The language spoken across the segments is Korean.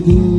그대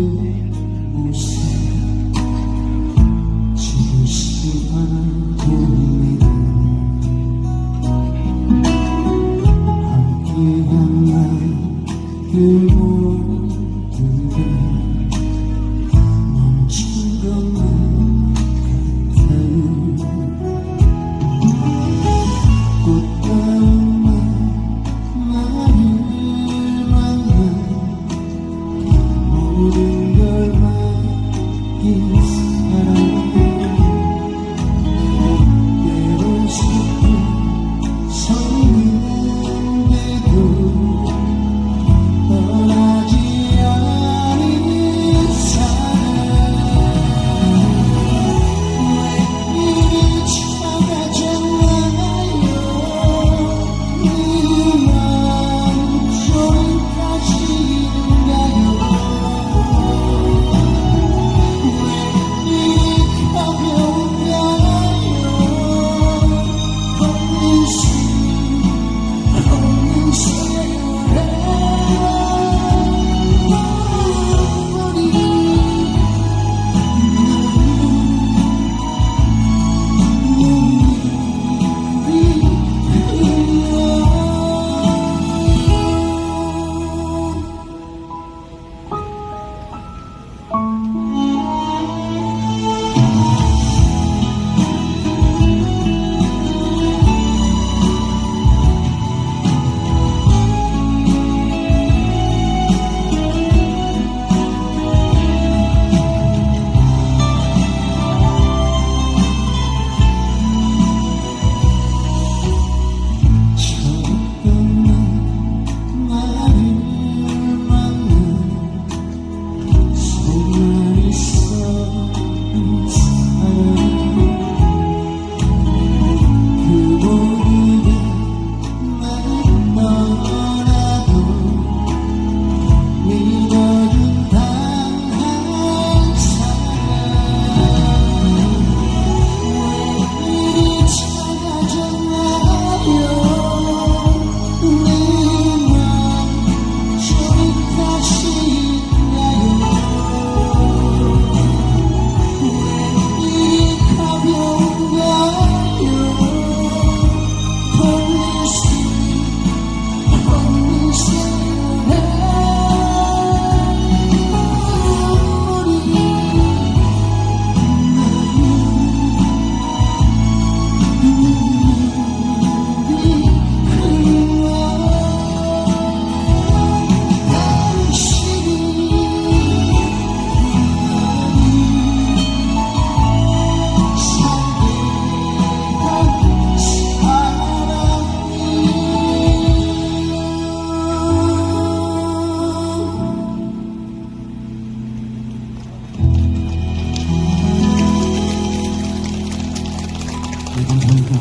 네, 감사합니다.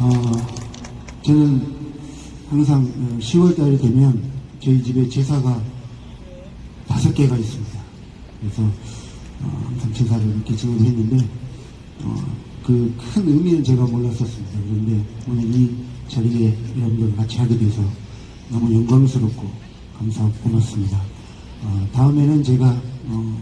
어, 저는 항상 10월 달이 되면 저희 집에 제사가 다섯 개가 있습니다. 그래서 어, 항상 제사를 이렇게 진행했는데 그큰 의미는 제가 몰랐었습니다. 그런데 오늘 이 자리에 여러분들 같이 하게 돼서 너무 영광스럽고 감사하고 고맙습니다. 어, 다음에는 제가 어,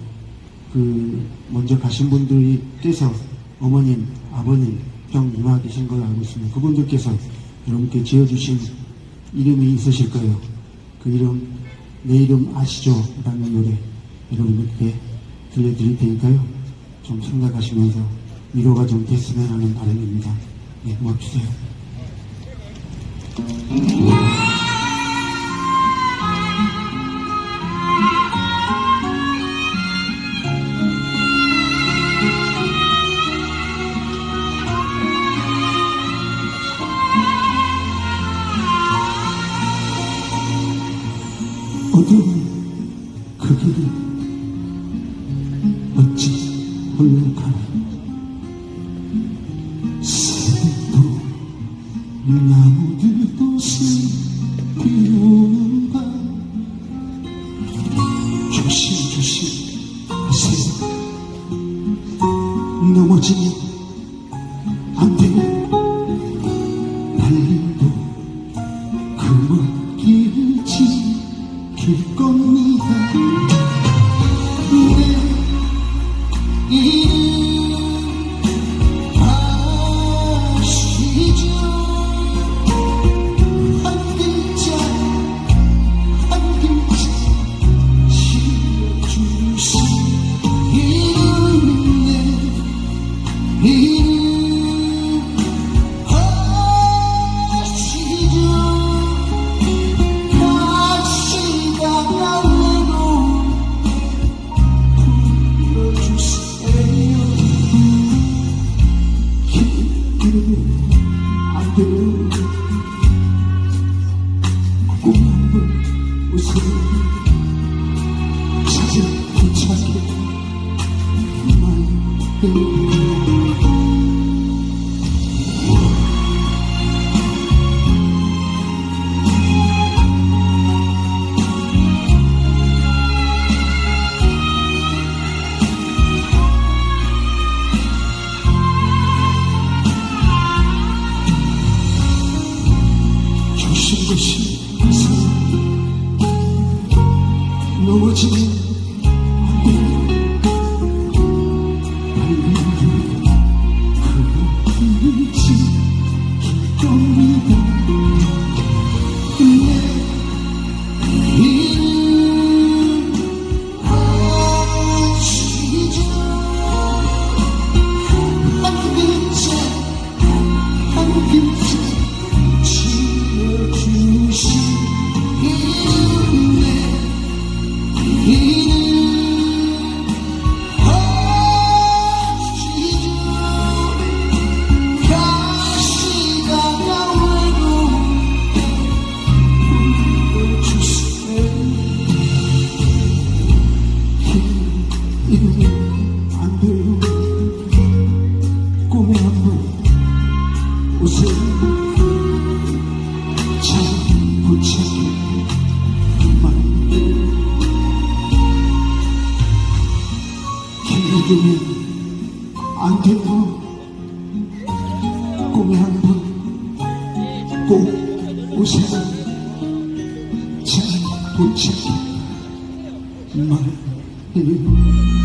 그 먼저 가신 분들께서 어머님, 아버님 병 임하 계신 걸 알고 있습니다. 그분들께서 여러분께 지어주신 이름이 있으실 거예요. 그 이름 내 이름 아시죠? 라는 노래 여러분들께 들려드릴 테니까요. 좀 생각하시면서 위로가 좀 됐으면 하는 바람입니다. 네, 주세요. 나무들 꽃이 피오는 밤 조심조심 하세요. 넘어지면 you. 주신 것이 항상 넘어지는 겁니다. 오, 오시고 잘 도착했다 말해요